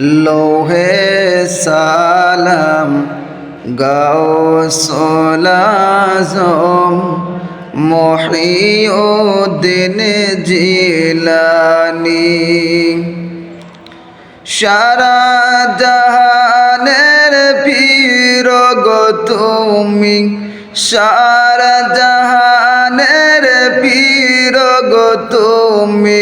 লোহে সালাম গাওসলাজম মহিউদ্দিন জিলানি। সারা জাহানের পীর গো তুমি সারা পীর গো তুমি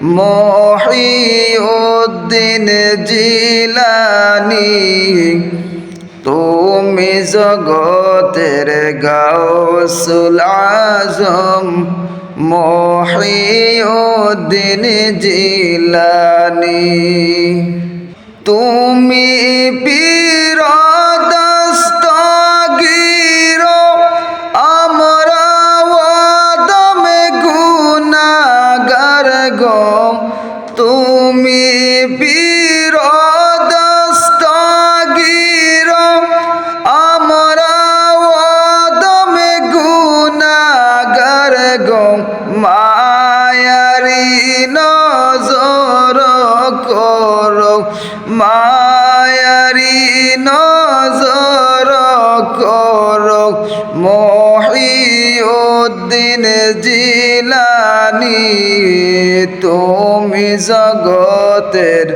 মহিউদ্দিন জিলানি তুমি জগতের গাওসুল আজম। মহিউদ্দিন জিলানি তুমি পীর নজর করো, মায়ারি নজর করো, মহিউদ্দিন জিলানি, তুমি জগতের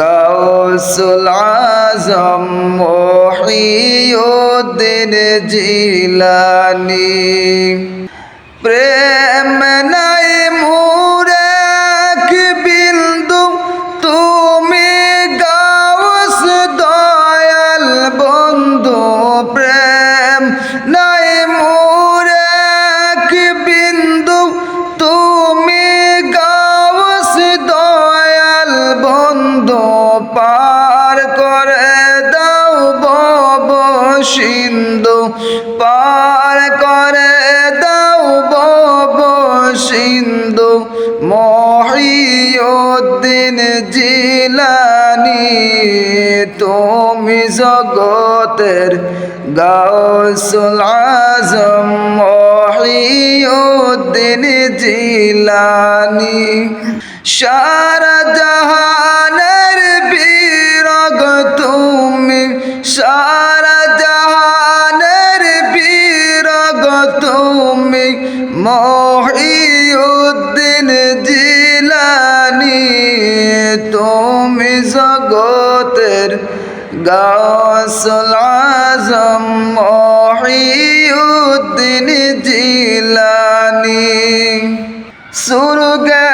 গাউসুল আজম, মহিউদ্দিন জিলানি। প্রেম নাই মুরে নাই মুরে কি বিন্দু। তুমি গাওস দয়াল বন্ধু, পার করে দাও বব সিন্ধু। পার করে দাও বব সিন্ধু। মহিউদ্দিন জিলানি, তুমি জগতের গাউসুল আজম, মহিউদ্দিন জিলানি। সারা জাহানের বীরগ তুমি, সারা জাহানের বীরগ তুমি, মহিউদ্দিন জিলানি তুমি জগতের গাউসুল আজম মহিউদ্দিন জিলানি। সুরগাছিল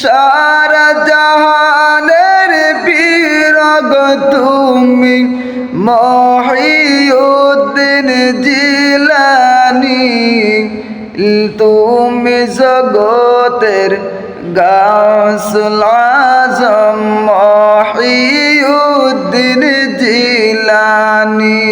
সারা জাহানের বীরগ তুমি। মহিউদ্দিন জিলানি তুমি জগতের গাউসুল আজম। মহিউদ্দিন জিলানি।